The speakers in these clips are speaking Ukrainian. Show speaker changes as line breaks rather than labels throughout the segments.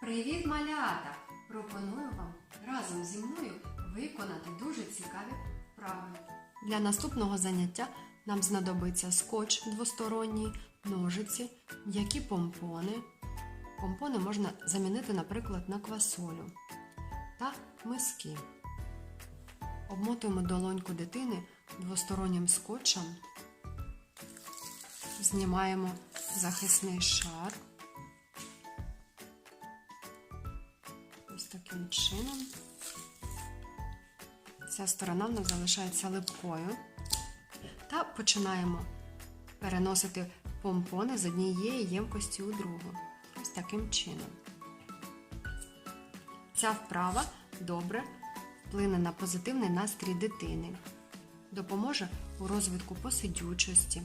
Привіт, малята! Пропоную вам разом зі мною виконати дуже цікаві вправи. Для наступного заняття нам знадобиться скотч двосторонній, ножиці, м'які помпони. Помпони можна замінити, наприклад, на квасолю та миски. Обмотуємо долоньку дитини двостороннім скотчем, знімаємо захисний шар. Таким чином. Ця сторона в нас залишається липкою. Та починаємо переносити помпони з однієї ємкості у другу. Ось таким чином. Ця вправа добре вплине на позитивний настрій дитини, допоможе у розвитку посидючості,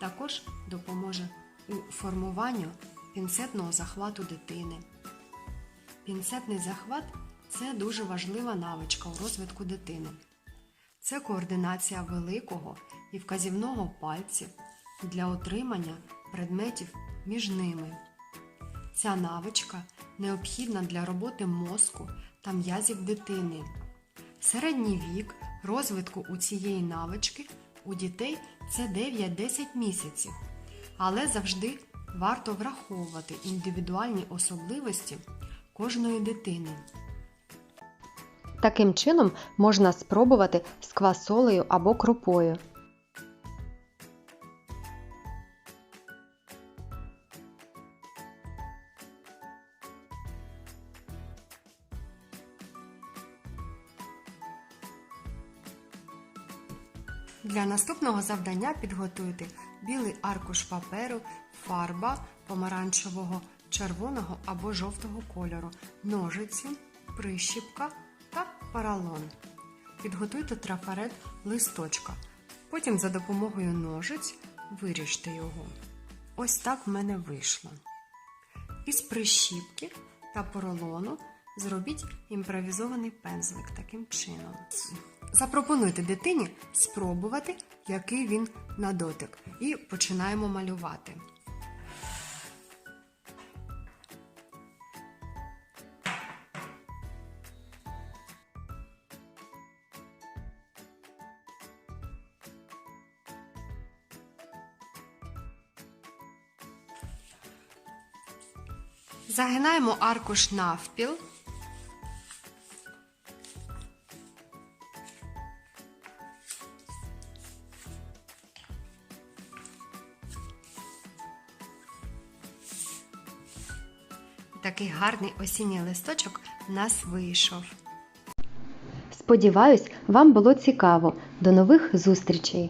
також допоможе у формуванню пінцетного захвату дитини. Пінцетний захват це дуже важлива навичка у розвитку дитини. Це координація великого і вказівного пальців для отримання предметів між ними. Ця навичка необхідна для роботи мозку та м'язів дитини. Середній вік розвитку у цієї навички у дітей це 9-10 місяців, але завжди варто враховувати індивідуальні особливості кожної дитини.
Таким чином можна спробувати з квасолею або крупою.
Для наступного завдання підготуйте білий аркуш паперу, фарба помаранчевого, червоного або жовтого кольору, ножиці, прищіпка та паралон. Підготуйте трафарет листочка. Потім за допомогою ножиць виріжте його. Ось так в мене вийшло. Із прищіпки та поролону зробіть імпровізований пензлик таким чином. Запропонуйте дитині спробувати, який він на дотик. І починаємо малювати. Загинаємо аркуш навпіл. Такий гарний осінній листочок в нас вийшов.
Сподіваюсь, вам було цікаво. До нових зустрічей!